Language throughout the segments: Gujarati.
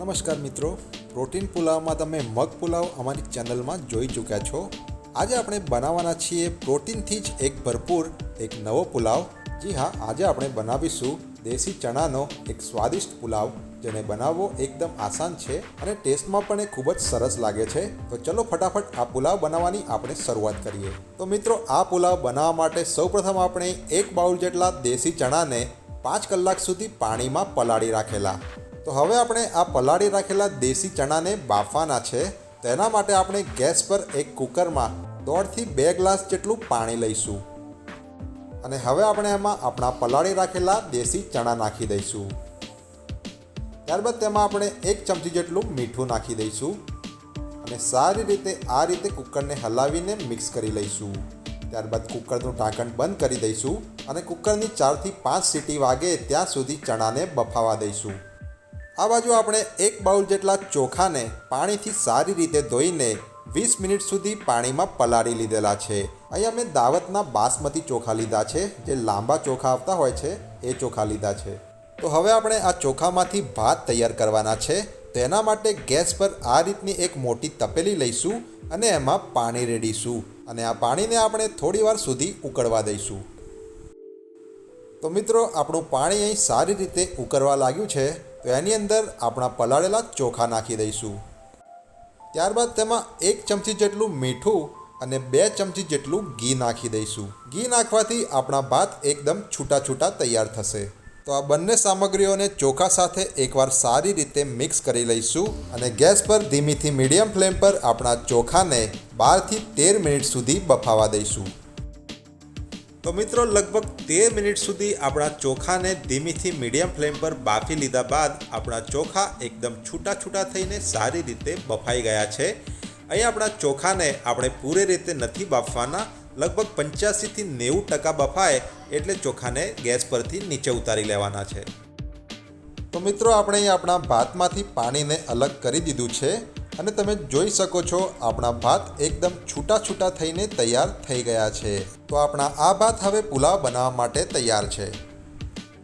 નમસ્કાર મિત્રો. પ્રોટીન પુલાવમાં તમે મગ પુલાવ અમારી ચેનલમાં જોઈ ચૂક્યા છો. આજે આપણે બનાવવાના છીએ પ્રોટીનથી જ એક ભરપૂર, એક નવો પુલાવ. જી હા, આજે આપણે બનાવીશું દેશી ચણાનો એક સ્વાદિષ્ટ પુલાવ, જેને બનાવવો એકદમ આસાન છે અને ટેસ્ટમાં પણ એ ખૂબ જ સરસ લાગે છે. તો ચલો ફટાફટ આ પુલાવ બનાવવાની આપણે શરૂઆત કરીએ. તો મિત્રો, આ પુલાવ બનાવવા માટે સૌપ્રથમ આપણે એક બાઉલ જેટલા દેશી ચણાને પાંચ કલાક સુધી પાણીમાં પલાળી રાખેલા. તો હવે આપણે આ પલાળી રાખેલા દેશી ચણાને બાફવાના છે. તેના માટે આપણે ગેસ પર એક કુકરમાં દોઢથી બે ગ્લાસ જેટલું પાણી લઈશું. અને હવે આપણે એમાં આપણા પલાળી રાખેલા દેશી ચણા નાખી દઈશું. ત્યારબાદ તેમાં આપણે એક ચમચી જેટલું મીઠું નાખી દઈશું. અને સારી રીતે આ રીતે કુકરને હલાવીને મિક્સ કરી લઈશું. ત્યારબાદ કુકરનું ઢાંકણ બંધ કરી દઈશું અને કુકરની ચારથી પાંચ સીટી વાગે ત્યાં સુધી ચણાને બફાવા દઈશું. આ બાજુ આપણે એક બાઉલ જેટલા ચોખાને પાણીથી સારી રીતે ધોઈને વીસ મિનિટ સુધી પાણીમાં પલાળી લીધેલા છે. અહીંયા અમે દાવતના બાસમતી ચોખા લીધા છે, જે લાંબા ચોખા આવતા હોય છે, એ ચોખા લીધા છે. તો હવે આપણે આ ચોખામાંથી ભાત તૈયાર કરવાના છે. તેના માટે ગેસ પર આ રીતની એક મોટી તપેલી લઈશું અને એમાં પાણી રેડીશું અને આ પાણીને આપણે થોડી વાર સુધી ઉકળવા દઈશું. તો મિત્રો, આપણું પાણી અહીં સારી રીતે ઉકળવા લાગ્યું છે. તો એની અંદર આપણા પલાળેલા ચોખા નાખી દઈશું. ત્યારબાદ તેમાં એક ચમચી જેટલું મીઠું અને બે ચમચી જેટલું ઘી નાખી દઈશું. ઘી નાખવાથી આપણા ભાત એકદમ છૂટા છૂટા તૈયાર થશે. તો આ બંને સામગ્રીઓને ચોખા સાથે એકવાર સારી રીતે મિક્સ કરી લઈશું અને ગેસ પર ધીમીથી મીડિયમ ફ્લેમ પર આપણા ચોખાને બારથી તેર મિનિટ સુધી બફાવા દઈશું. તો મિત્રો, લગભગ તેર મિનિટ સુધી આપણા ચોખાને ધીમીથી મીડિયમ ફ્લેમ પર બાફી લીધા બાદ આપણા ચોખા એકદમ છૂટા છૂટા થઈને સારી રીતે બફાઈ ગયા છે. અહીં આપણા ચોખાને આપણે પૂરી રીતે નથી બાફવાના. લગભગ પંચ્યાસીથી નેવું ટકા બફાય એટલે ચોખાને ગેસ પરથી નીચે ઉતારી લેવાના છે. તો મિત્રો, આપણે આપણા ભાતમાંથી પાણીને અલગ કરી દીધું છે. અને તમે જોઈ શકો છો, આપણા ભાત એકદમ છૂટા છૂટા થઈને તૈયાર થઈ ગયા છે. તો આપણા આ ભાત હવે પુલાવ બનાવવા માટે તૈયાર છે.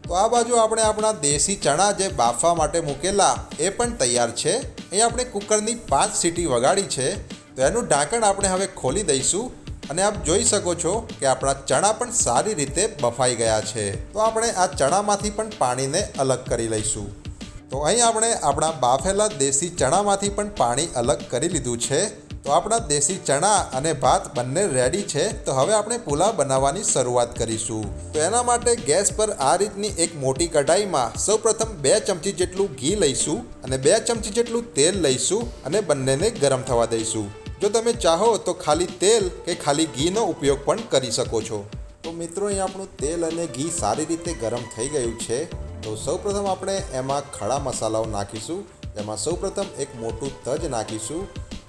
તો આ બાજુ આપણે આપણા દેશી ચણા જે બાફવા માટે મૂકેલા, એ પણ તૈયાર છે. અહીં આપણે કુકરની પાંચ સીટી વગાડી છે. તો એનું ઢાંકણ આપણે હવે ખોલી દઈશું. અને આપ જોઈ શકો છો કે આપણા ચણા પણ સારી રીતે બફાઈ ગયા છે. તો આપણે આ ચણામાંથી પણ પાણીને અલગ કરી લઈશું. તો અહીં આપણે આપણા બાફેલા દેશી ચણામાંથી પણ પાણી અલગ કરી લીધું છે. તો આપણા દેશી ચણા અને ભાત બંને રેડી છે. તો હવે આપણે પુલાવ બનાવવાની શરૂઆત કરીશું. તો એના માટે ગેસ પર આ રીતની એક મોટી કઢાઈમાં સૌપ્રથમ બે ચમચી જેટલું ઘી લઈશું અને બે ચમચી જેટલું તેલ લઈશું અને બંનેને ગરમ થવા દઈશું. જો તમે ચાહો તો ખાલી તેલ કે ખાલી ઘીનો ઉપયોગ પણ કરી શકો છો. તો મિત્રો, અહીં આપણું તેલ અને ઘી સારી રીતે ગરમ થઈ ગયું છે. તો સૌપ્રથમ આપણે એમાં ખડા મસાલાઓ નાખીશું એમાં સૌપ્રથમ એક મોટું તજ નાખીશું,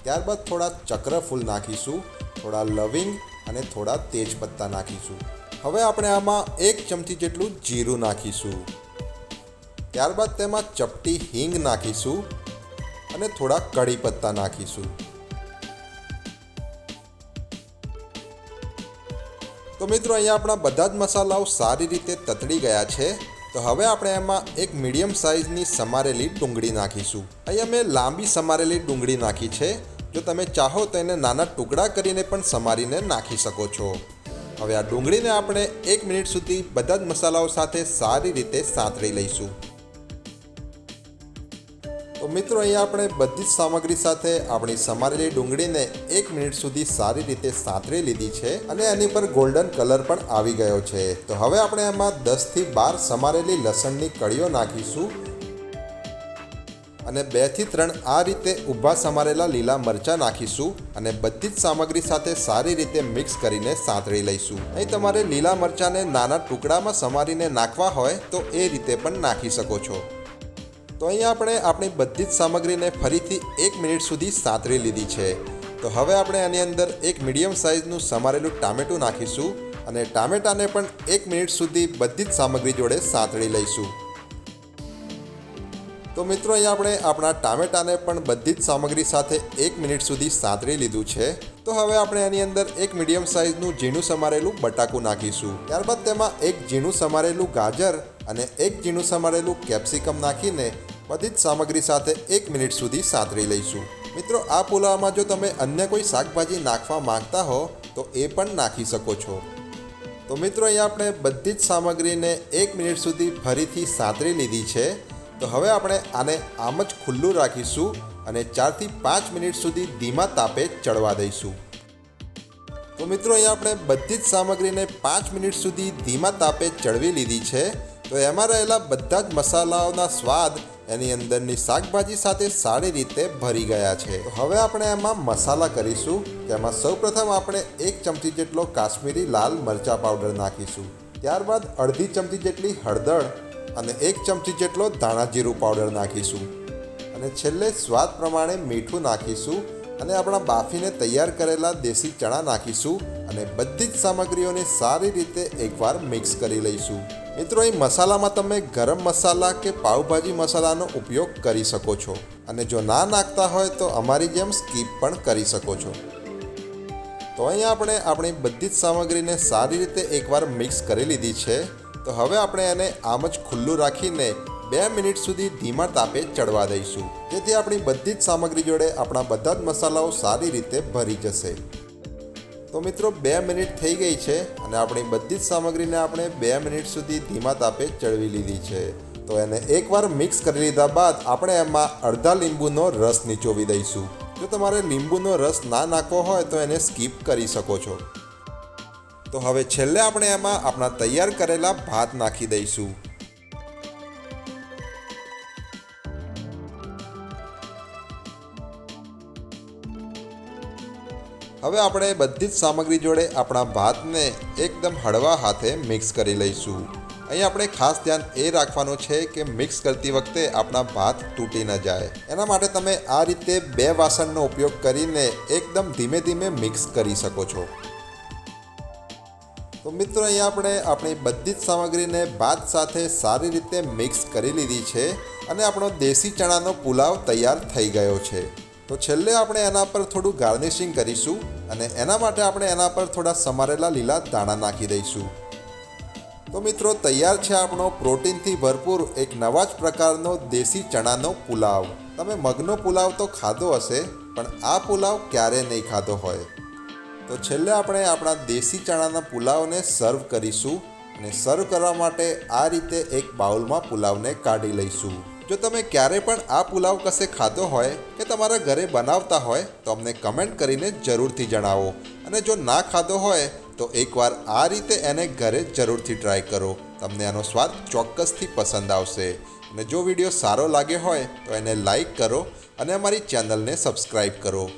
ત્યારબાદ થોડા ચક્રફૂલ નાખીશું, થોડા લવિંગ અને થોડા તેજપત્તા નાખીશું. હવે આપણે આમાં એક ચમચી જેટલું જીરું નાખીશું. ત્યારબાદ તેમાં ચપટી હિંગ નાખીશું અને થોડા કઢી પત્તા નાખીશું. તો મિત્રો, અહીંયા આપણા બધા જ મસાલાઓ સારી રીતે તતડી ગયા છે. તો હવે આપણે એમાં એક મીડિયમ સાઇઝની સમારેલી ડુંગળી નાખીશું. અહીંયા મેં લાંબી સમારેલી ડુંગળી નાખી છે. જો તમે ચાહો તો એને નાના ટુકડા કરીને પણ સમારીને નાખી શકો છો. હવે આ ડુંગળીને આપણે એક મિનિટ સુધી બધા જ મસાલાઓ સાથે સારી રીતે સાંતળી લઈશું. તો મિત્રો, અહીંયા આપણે બધી જ સામગ્રી સાથે આપણી સમારેલી ડુંગળીને એક મિનિટ સુધી સારી રીતે સાંતળી લીધી છે અને એની પર ગોલ્ડન કલર પણ આવી ગયો છે. તો હવે આપણે એમાં દસથી બાર સમારેલી લસણની કળીઓ નાખીશું અને બેથી ત્રણ આ રીતે ઊભા સમારેલા લીલા મરચાં નાખીશું અને બધી જ સામગ્રી સાથે સારી રીતે મિક્સ કરીને સાંતળી લઈશું. અહીં તમારે લીલા મરચાંને નાના ટુકડામાં સમારીને નાખવા હોય તો એ રીતે પણ નાખી શકો છો. તો અહીંયા આપણે આપણી બધી જ સામગ્રીને ફરીથી એક મિનિટ સુધી સાતરી લીધી છે. તો હવે આપણે આની અંદર એક મીડિયમ સાઇઝનું સમારેલું ટામેટું નાખીશું અને ટામેટાને પણ એક મિનિટ સુધી બધી જ સામગ્રી જોડે સાંતળી લઈશું. તો મિત્રો અહીંયા આપણે આપણા ટામેટાને પણ બધી જ સામગ્રી સાથે એક મિનિટ સુધી સાંતળી લીધું છે. તો હવે આપણે આની અંદર એક મીડિયમ સાઇઝનું ઝીણું સમારેલું બટાકું નાખીશું. ત્યારબાદ તેમાં એક ઝીણું સમારેલું ગાજર અને એક ઝીણું સમારેલું કેપ્સિકમ નાખીને બધી જ સામગ્રી સાથે એક મિનિટ સુધી સાંતળી લઈશું. મિત્રો, આ પુલાવમાં જો તમે અન્ય કોઈ શાકભાજી નાખવા માંગતા હો, તો એ પણ નાખી શકો છો. તો મિત્રો, અહીંયા આપણે બધી જ સામગ્રીને એક મિનિટ સુધી ફરીથી સાંતળી લીધી છે. તો હવે આપણે આને આમ જ ખુલ્લું રાખીશું અને ચારથી પાંચ મિનિટ સુધી ધીમા તાપે ચડવા દઈશું. તો મિત્રો, અહીંયા આપણે બધી જ સામગ્રીને પાંચ મિનિટ સુધી ધીમા તાપે ચડવી લીધી છે. તો એમાં રહેલા બધા જ મસાલાઓના સ્વાદ એની અંદરની શાકભાજી સાથે સારી રીતે ભરી ગયા છે. હવે આપણે એમાં મસાલા કરીશું, તેમાં સૌપ્રથમ આપણે એક ચમચી જેટલો કાશ્મીરી લાલ મરચા પાવડર નાખીશું. ત્યારબાદ અડધી ચમચી જેટલી હળદર અને એક ચમચી જેટલો ધાણા જીરું પાવડર નાખીશું. અને છેલ્લે સ્વાદ પ્રમાણે મીઠું નાખીશું અને આપણા બાફીને તૈયાર કરેલા દેશી ચણા નાખીશું અને બધી જ સામગ્રીઓને સારી રીતે એકવાર મિક્સ કરી લઈશું. મિત્રો અહીં મસાલામાં તમે ગરમ મસાલા કે પાઉભાજી મસાલાનો ઉપયોગ કરી શકો છો. અને જો ના નાખતા હોય તો અમારી જેમ સ્કીપ પણ કરી શકો છો. તો અહીંયા આપણે આપણી બધી જ સામગ્રીને સારી રીતે એકવાર મિક્સ કરી લીધી છે. તો હવે આપણે એને આમ જ ખુલ્લું રાખીને બે મિનિટ સુધી ધીમા તાપે ચડવા દઈશું. જેથી આપણી બધી જ સામગ્રી જોડે આપણા બધા જ મસાલાઓ સારી રીતે ભરી જશે. તો મિત્રો બે મિનિટ થઈ ગઈ છે અને આપણી બધી જ સામગ્રીને આપણે બે મિનિટ સુધી ધીમા તાપે ચડવી લીધી છે. તો એને એકવાર મિક્સ કરી લીધા બાદ આપણે એમાં અડધા લીંબુનો રસ નીચોવી દઈશું. જો તમારે લીંબુનો રસ ના નાખવો હોય તો એને સ્કીપ કરી શકો છો. તો હવે છેલ્લે આપણે એમાં આપણા તૈયાર કરેલા ભાત નાખી દઈશું. હવે આપણે બધી જ સામગ્રી જોડે આપણા ભાતને એકદમ હળવા હાથે મિક્સ કરી લઈશું. અહીં આપણે ખાસ ધ્યાન એ રાખવાનું છે કે મિક્સ કરતી વખતે આપણા ભાત તૂટી ન જાય. એના માટે તમે આ રીતે બે વાસણનો ઉપયોગ કરીને એકદમ ધીમે ધીમે મિક્સ કરી શકો છો. તો મિત્રો, અહીંયા આપણે આપણી બધી જ સામગ્રીને ભાત સાથે સારી રીતે મિક્સ કરી લીધી છે અને આપણો દેશી ચણાનો પુલાવ તૈયાર થઈ ગયો છે. તો છેલ્લે આપણે એના પર થોડું ગાર્નિશિંગ કરીશું અને એના માટે આપણે એના પર થોડા સમારેલા લીલા દાણા નાખી દઈશું. તો મિત્રો, તૈયાર છે આપણો પ્રોટીનથી ભરપૂર એક નવા જ પ્રકારનો દેશી ચણાનો પુલાવ. તમે મગનો પુલાવ તો ખાધો હશે, પણ આ પુલાવ ક્યારે નહીં ખાધો હોય. તો છેલ્લે આપણે આપણા દેશી ચણાના પુલાવને સર્વ કરીશું અને સર્વ કરવા માટે આ રીતે એક બાઉલમાં પુલાવને કાઢી લઈશું. જો તમે ક્યારે પણ આ પુલાવ કશે ખાધો હોય કે તમારા ઘરે બનાવતા હોય, તો અમને કમેન્ટ કરીને જરૂરથી જણાવો. અને જો ના ખાધો હોય, તો એકવાર આ રીતે એને ઘરે જરૂરથી ટ્રાય કરો. તમને આનો સ્વાદ ચોક્કસથી પસંદ આવશે. અને જો વીડિયો સારો લાગે હોય, તો એને લાઈક કરો અને અમારી ચેનલને સબસ્ક્રાઈબ કરો.